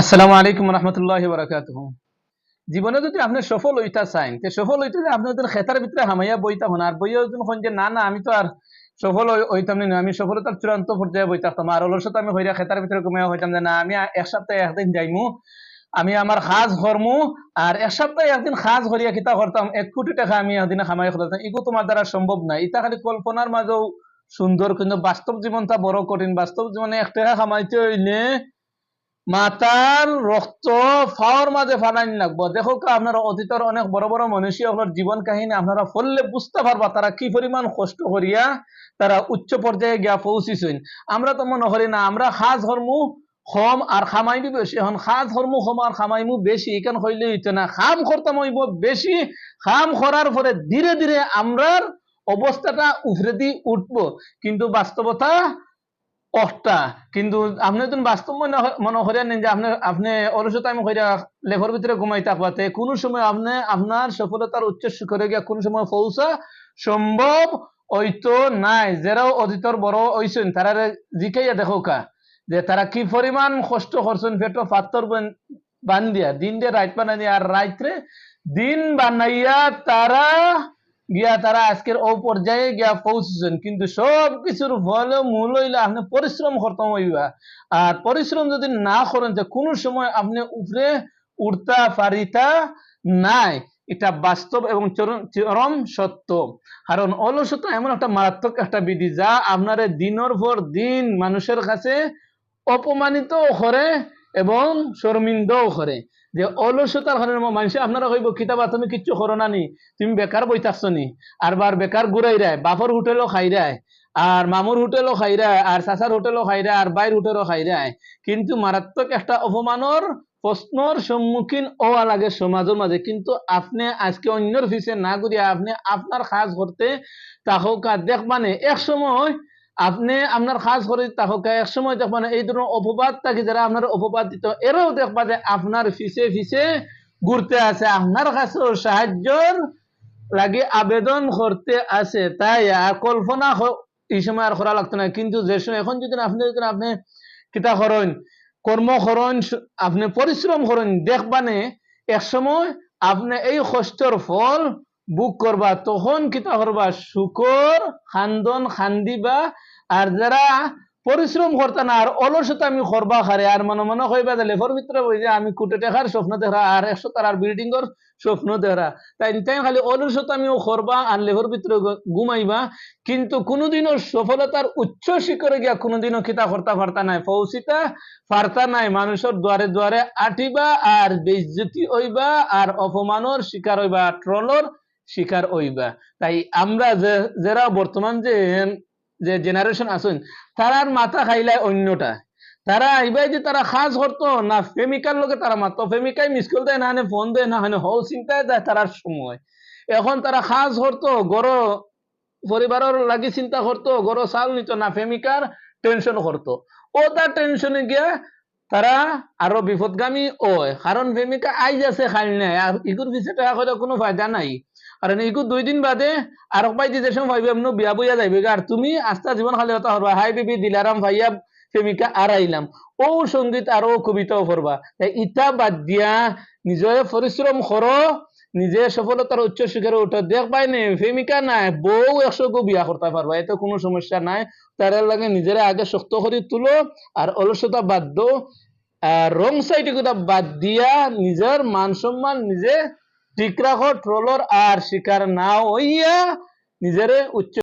আসসালামু আলাইকুম রহমতুল্লাহ বারাকাত জীবনে যদি আপনি সফল হইতা চাইন, তে সফল হইতে আপনি যদি খেতার ভিতরে হামাইয়া বইতা হন, আর যদি হন যে, না না, আমি তো আর সফল হইতাম না, আমি সফলতার চূড়ান্ত পর্যায়ে বই থাকতাম আর অলসত আমি হইরা খেতার ভিতরে ঘুমাইয়া হইতাম যে, না, আমি এক সপ্তাহে একদিন যাইমু, আমি আমার সাজ করমু আর এক সপ্তাহে একদিন সাজ করিয়া কিতা করতাম, এক কোটি টাকা আমি একদিনে খামাই করতাম এগু তোমার দ্বারা সম্ভব না এটা খালি কল্পনার মাঝেও সুন্দর, কিন্তু বাস্তব জীবনটা বড় কঠিন। বাস্তব জীবনে এক টাকা খামাইতে হইলে মাতার রক্ত ফাওয়ার মাঝে ফালাইন লাগবো। দেখো আপনারা অতীতের অনেক বড় বড় মনীষী আপনার জীবন কাহিনী আপনারা পড়লে বুঝতে পারবা তারা কি পরিমাণ কষ্ট করিয়া তারা উচ্চ পর্যায়ে গিয়া পৌঁছিছেন। আমরা তো মনে করি না, আমরা সাজ ধর্ম হম আর খামাইবি বেশি এখন সাজ ধর্ম হম আর খামাইমু বেশি এখান হইলে হইতো না, খাম করতাম হইব বেশি খাম করার পরে ধীরে ধীরে আমরার অবস্থাটা উফরে দিয়ে উঠবো। কিন্তু বাস্তবতা অষ্টা কিন্তু আপনি যখন বাস্তব মনে মনে করিয়া নেন যে আপনি আপনি অলসতা আমি কইরা লেখর ভিতরে ঘুমাই থাকবাতে কোনো সময় আপনি, আপনার সফলতার উচ্চ শিখরে গিয়া কোনো সময় পৌঁছা সম্ভব হইতো নাই। যারাও অতীতর বড় হইছেন, তারা জিকাইয়া দেখো কা যে তারা কি পরিমাণ কষ্ট করছেন, পেটো পাত্তর বান্ধিয়া, দিন দিয়ে রাইট বানাইয়া আর রাইত্রে দিন বানাইয়া তারা গিয়া তারা আজকের ও পর্যায়ে গিয়া পৌঁছেছেন। কিন্তু সব কিছুর ফলে মূল হইলে আপনি পরিশ্রম করতে হইবা। আর পরিশ্রম যদি না করেন যে কোনো সময় আপনি উপরে উঠতা পারিতা নাই। এটা বাস্তব এবং চরম- সত্য। কারণ অলসতা এমন একটা মারাত্মক একটা বিধি যা আপনার দিনের পর দিন মানুষের কাছে অপমানিত করে এবং শর্মিন্দও করে। যে অলসতার কারণে মানুষ আপনারা কইব, কিতাবা, তুমি কিচ্ছু করো না নি, তুমি বেকার বই থাকছো নি আর বার বেকার ঘুরাই রায় বাপর হোটেলও খাই রায় আর মামুর হোটেলও খাই রায় আর চাচার হোটেলও খাই রায় আর বাইর হোটেলও খাই রায় কিন্তু মারাত্মক একটা অপমানর প্রশ্নর সম্মুখীন হওয়া লাগে সমাজের মাঝে কিন্তু আপনি আজকে অন্যর ফিসে না করিয়া আপনি আপনার কাজ করতে তাহকা দেখবানে এক সময় আপনি আপনার কাজ করে তাহকা এক সময় দেখবানে এই ধরনের অপবাদ থাকি যারা আপনার অপবাদ দিত, এরাও দেখবা যে আপনার ফিসে ফিসে ঘুরতে আছে আপনার কাছেও সাহায্যর লাগে আবেদন করতে আছে তাই আর কল্পনা এই সময় আর করা লাগতো না। কিন্তু যে সময় এখন যদি আপনি যদি আপনি কিতা করেন, কর্ম করেন, আপনি পরিশ্রম করেন দেখবানে এক সময় আপনি এই কষ্টর ফল বুক করবা, তখন কিতা করবা? শুকর, খান্দন, খান্দিবা, আর যারা পরিশ্রম করতে না, আর অলসতা আমি করবা খারে আর মনে মনে কইবা যে লেফর ভিতরে বই যে আমি কোটি টাকার স্বপ্ন দেখা আর একশো তার বিল্ডিং এর স্বপ্ন দেখা তাই তাই খালি অলসতা আমিও করবা আর লেফর ভিতরে ঘুমাইবা কিন্তু কোনোদিনও সফলতার উচ্চ শিখরে গিয়া কোনোদিনও কিতা করতে পারতা নাই পৌঁছিতা পারতা নাই। মানুষের দ্বারে দ্বারে আটিবা, আর বেজ্জতি হইবা, আর অপমানর শিকার হইবা ট্রলর শিকার হইবা তাই আমরা যে, যারা বর্তমান যে যে জেনারেশন আছেন, তারার মাথা খাইলাই অন্যটা। তারা আইবাই যে তারা খাস করতো, না প্রেমিকার লোকে তারা মারতো প্রেমিকাই মিস কল দেয়, না ফোন দেয়, না হানে হল চিন্তায় দেয় তারার সময়। এখন তারা খাস করতো গড় পরিবারের লাগি চিন্তা করতো গড় চাল নিত, না প্রেমিকার টেনশন করতো ও তার টেনশনে গিয়া তারা আরও বিপদগামী ওয় কারণ প্রেমিকা আইজ আছে খাই নাই। আর ইগুর পিছে টাকা কোনো ফায়দা নাই। কারণ ইগু দুই দিন বাদে আর পাই যে সময় ভাইবে এমন বিয়া বইয়া যাইবে আর তুমি আস্তা জীবন খালি হতা হরবা। হাই বিবি, দিলারাম ভাইয়া, প্রেমিকা, আর আইলাম। ও সংগীত আর ও কবিতাও করবা ইটা বাদ দিয়া নিজে পরিশ্রম করো নিজে সফলতার উচ্চ শিখরে উঠো। দেখ পাই নে প্রেমিকা নাই বউ একশো গো বিয়া করতে পারবা এতে কোনো সমস্যা নাই। তার লাগে নিজেরা আগে শক্ত করে তুলো আর অলসতা বাদ দো। আর রং সাইডে কোথা বাদ দিয়া নিজের মান সম্মান নিজে ঠিক রাখো ট্রলর আর শিকার না হইয়া নিজেরে উচ্চ